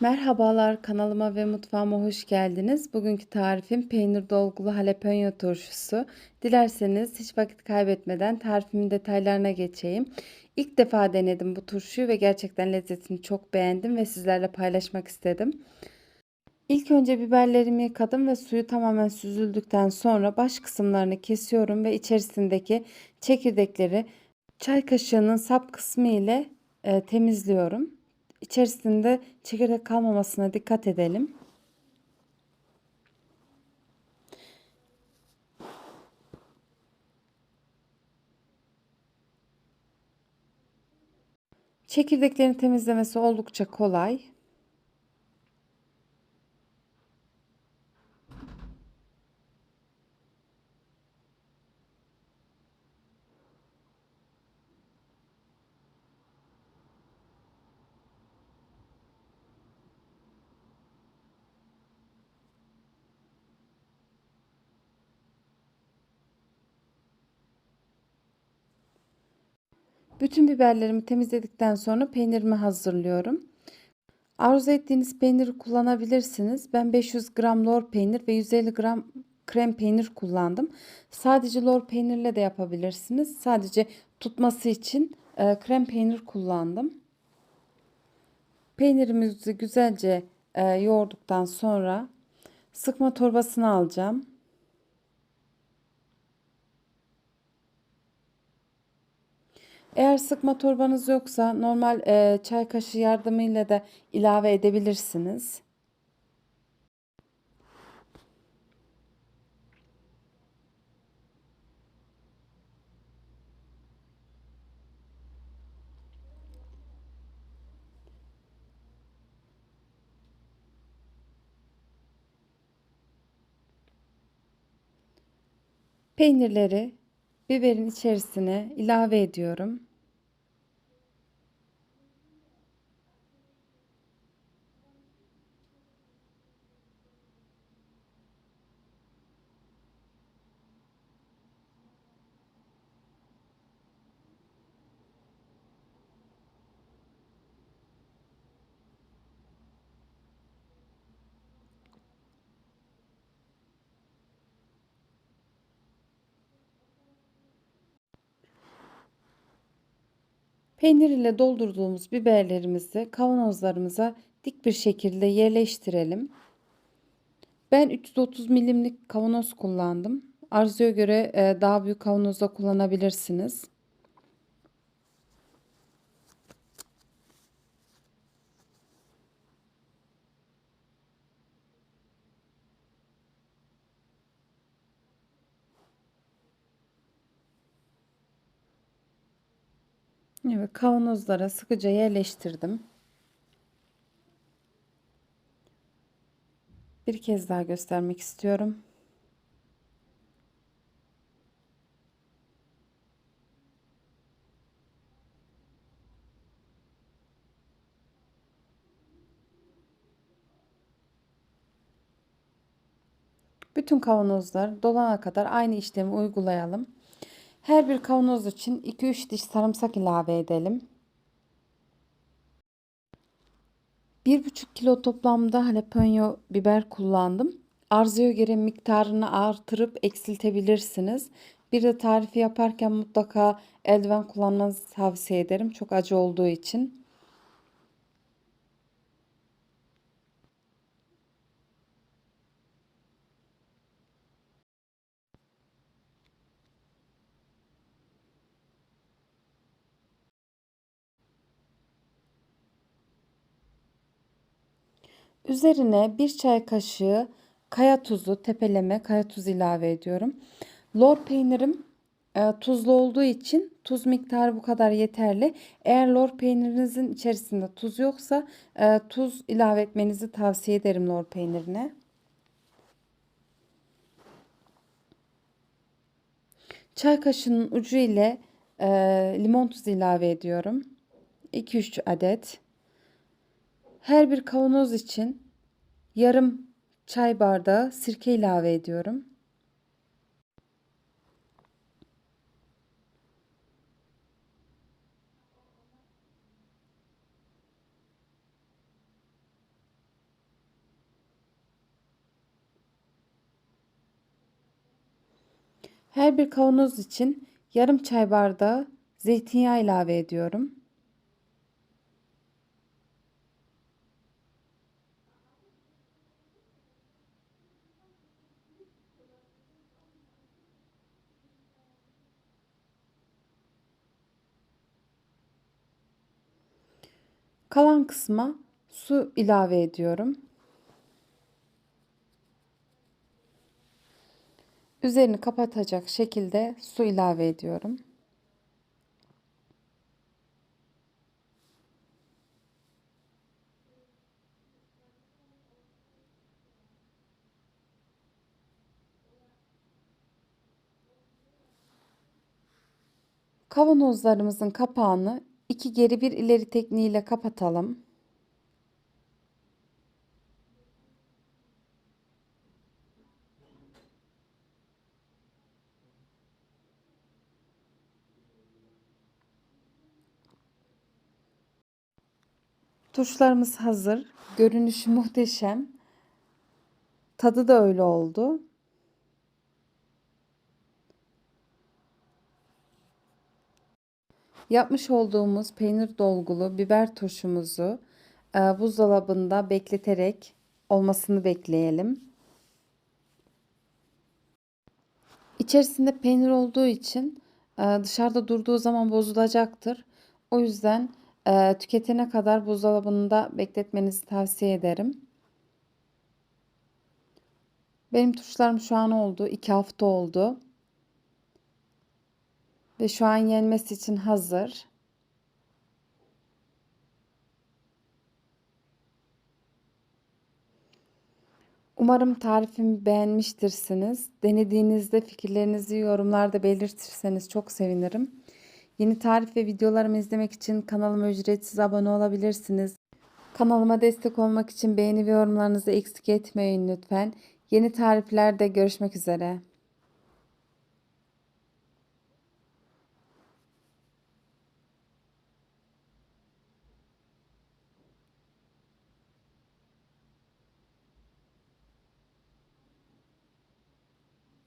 Merhabalar kanalıma ve mutfağıma hoş geldiniz. Bugünkü tarifim peynir dolgulu jalapeno turşusu. Dilerseniz hiç vakit kaybetmeden tarifimin detaylarına geçeyim. İlk defa denedim bu turşuyu ve gerçekten lezzetini çok beğendim ve sizlerle paylaşmak istedim. İlk önce biberlerimi yıkadım ve suyu tamamen süzüldükten sonra baş kısımlarını kesiyorum ve içerisindeki çekirdekleri çay kaşığının sap kısmı ile e, temizliyorum. İçerisinde çekirdek kalmamasına dikkat edelim. Çekirdeklerin temizlemesi oldukça kolay. Bütün biberlerimi temizledikten sonra peynirimi hazırlıyorum. Arzu ettiğiniz peyniri kullanabilirsiniz. Ben 500 gram lor peynir ve 150 gram krem peynir kullandım. Sadece lor peynirle de yapabilirsiniz. Sadece tutması için e, krem peynir kullandım. Peynirimizi güzelce e, yoğurduktan sonra sıkma torbasını alacağım. Eğer sıkma torbanız yoksa normal e, çay kaşığı yardımıyla da ilave edebilirsiniz. Peynirleri biberin içerisine ilave ediyorum. Peynir ile doldurduğumuz biberlerimizi kavanozlarımıza dik bir şekilde yerleştirelim. Ben 330 milimlik kavanoz kullandım. Arzuya göre e, daha büyük kavanozda kullanabilirsiniz. Evet, kavanozlara sıkıca yerleştirdim. Bir kez daha göstermek istiyorum. Bütün kavanozlar dolana kadar aynı işlemi uygulayalım. Her bir kavanoz için 2-3 diş sarımsak ilave edelim. 1,5 kilo toplamda jalapeno biber kullandım. Arzuya göre miktarını artırıp eksiltebilirsiniz. Bir de tarifi yaparken mutlaka eldiven kullanmanızı tavsiye ederim. Çok acı olduğu için. Üzerine bir çay kaşığı kaya tuzu, tepeleme kaya tuzu ilave ediyorum. Lor peynirim e, tuzlu olduğu için tuz miktarı bu kadar yeterli. Eğer lor peynirinizin içerisinde tuz yoksa e, tuz ilave etmenizi tavsiye ederim lor peynirine. Çay kaşığının ucu ile e, limon tuzu ilave ediyorum. 2-3 adet. Her bir kavanoz için yarım çay bardağı sirke ilave ediyorum. Her bir kavanoz için yarım çay bardağı zeytinyağı ilave ediyorum. Kalan kısma su ilave ediyorum. Üzerini kapatacak şekilde su ilave ediyorum. Kavanozlarımızın kapağını iki geri bir ileri tekniğiyle kapatalım. Turşularımız hazır. Görünüşü muhteşem. Tadı da öyle oldu. Yapmış olduğumuz peynir dolgulu biber turşumuzu e, buzdolabında bekleterek olmasını bekleyelim. İçerisinde peynir olduğu için e, dışarıda durduğu zaman bozulacaktır. O yüzden e, tüketene kadar buzdolabında bekletmenizi tavsiye ederim. Benim turşularım şu an oldu. 2 hafta oldu. Ve şu an yenmesi için hazır. Umarım tarifimi beğenmiştirsiniz. Denediğinizde fikirlerinizi yorumlarda belirtirseniz çok sevinirim. Yeni tarif ve videolarımı izlemek için kanalıma ücretsiz abone olabilirsiniz. Kanalıma destek olmak için beğeni ve yorumlarınızı eksik etmeyin lütfen. Yeni tariflerde görüşmek üzere.